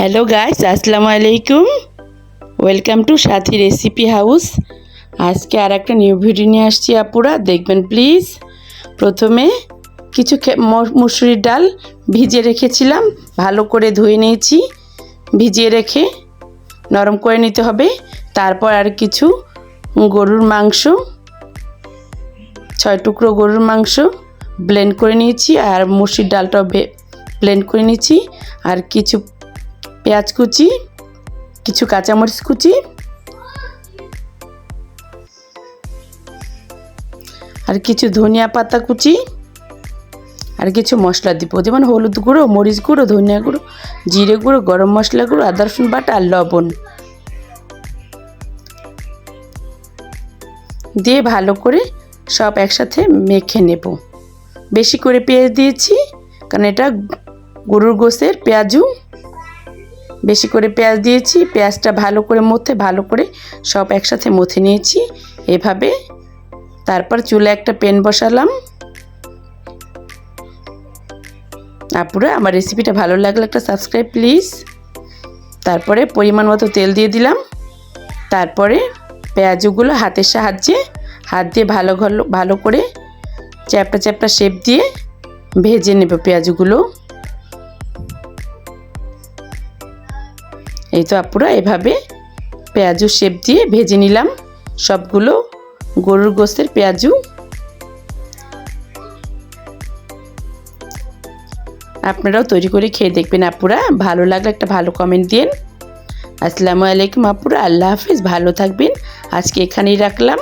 Hello guys আসসালামু আলাইকুম welcome to Sathi recipe house আজকে আর একটা নিউ ভিডিও নিয়ে আসছি, আপুরা। দেখবেন প্লিজ প্রথমে কিছু মুসুরির ডাল ভিজিয়ে রেখেছিলাম। ভালো করে ধুয়ে নিয়েছি। ভিজিয়ে রেখে নরম করে নিতে হবে। তারপর আর কিছু গরুর মাংস, ছয় টুকরো গরুর মাংস ব্লেন্ড করে নিয়েছি। আর মুসুরির ডালটাও ব্লেন্ড করে নিয়েছি। আর কিছু পেঁয়াজ কুচি, কিছু কাঁচামরিচ কুচি আর কিছু ধনিয়া পাতা কুচি আর কিছু মশলা দিব। যেমন হলুদ গুঁড়ো, মরিচ গুঁড়ো, ধনিয়া গুঁড়ো, জিরে গুঁড়ো, গরম মশলা গুঁড়ো, আদা, রসুন বাটা আর লবণ। দিয়ে ভালো করে সব একসাথে মেখে নেব। বেশি করে পেঁয়াজ দিয়েছি, কারণ এটা গরুর গোসের পেঁয়াজু। বেশি করে পেঁয়াজ দিয়েছি, পেঁয়াজটা ভালো করে মথে, ভালো করে সব একসাথে মথে নিয়েছি। এভাবে তারপর চুলে একটা পেন বসালাম। আপুরা, আমার রেসিপিটা ভালো লাগলে একটা সাবস্ক্রাইব প্লিজ। তারপরে পরিমাণ মতো তেল দিয়ে দিলাম। তারপরে পেঁয়াজগুলো হাতের সাহায্যে, হাত দিয়ে ভালো ভালো ভালো করে চ্যাপটা চ্যাপটা শেপ দিয়ে ভেজে নেব পেঁয়াজগুলো। এই তো আপুরা, এভাবে পেঁয়াজু শেপ দিয়ে ভেজে নিলাম। সবগুলো গরুর গোস্তের পেঁয়াজু। আপনারাও তৈরি করে খেয়ে দেখবেন আপুরা। ভালো লাগলে একটা ভালো কমেন্ট দিন আসসালামু আলাইকুম আপুরা, আল্লাহ হাফিজ, ভালো থাকবেন। আজকে এখানেই রাখলাম।